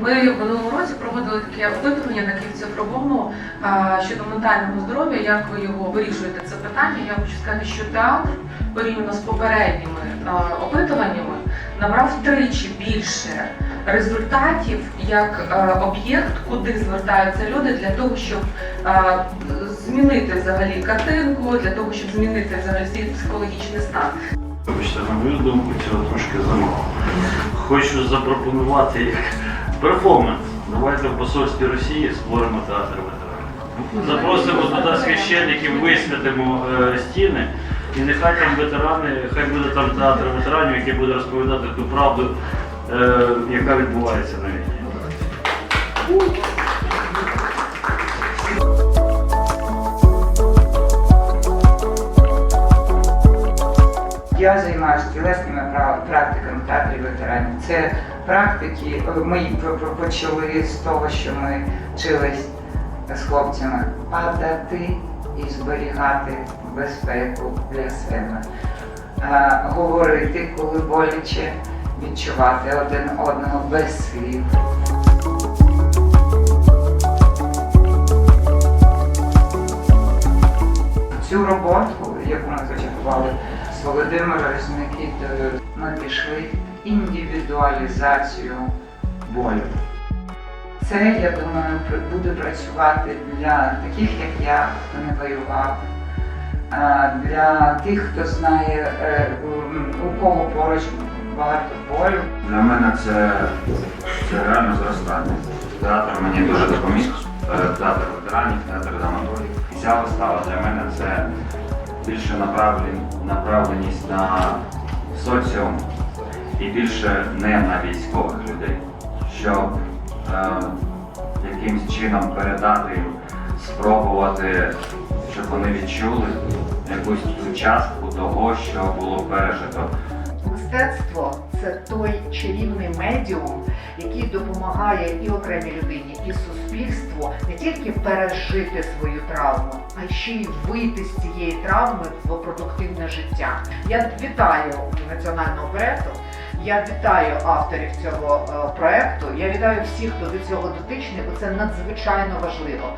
Ми в минулому році проводили таке опитування на Київ-цифровому щодо ментального здоров'я, як ви його вирішуєте це питання. Я хочу сказати, що театр порівняно з попередніми опитуваннями набрав втричі більше результатів як об'єкт, куди звертаються люди для того, щоб змінити взагалі картинку, для того, щоб змінити взагалі свій психологічний стан. Вибачте, на мою думку, цього трошки замало. Хочу запропонувати як перформанс. Давайте в посольстві Росії створимо театр ветеранів. Запросимо туди священників, висвятимо е, стіни, і нехай там ветерани, хай буде там театр ветеранів, який буде розповідати ту правду, е, яка відбувається на війні. Я займаюся тілесними практиками в театрі ветеранів. Це практики, е, ми почали з того, що ми вчились з хлопцями падати і зберігати безпеку для себе, Е, говорити, коли боляче, відчувати один одного без слів. З Володимиром з Микитою, ми пішли в індивідуалізацію болю. Це, я думаю, буде працювати для таких, як я, хто не воював, для тих, хто знає, е, у кого поруч багато болю. Для мене це, це реально зростання. Театр мені дуже допоміг. Е, Театр ветеранів, театр драматургів. Ця вистава для мене це більше направлен- направленість на соціум і більше не на військових людей, щоб е, якимсь чином передати їм, спробувати, щоб вони відчули якусь участку частку того, що було пережито Мистецтво це той чарівний медіум, який допомагає і окремій людині, і суспільству не тільки пережити свою травму, а ще й вийти з цієї травми в продуктивне життя. Я вітаю національного проекту. Я вітаю авторів цього е, проекту. Я вітаю всіх, хто до цього дотичний, бо це надзвичайно важливо.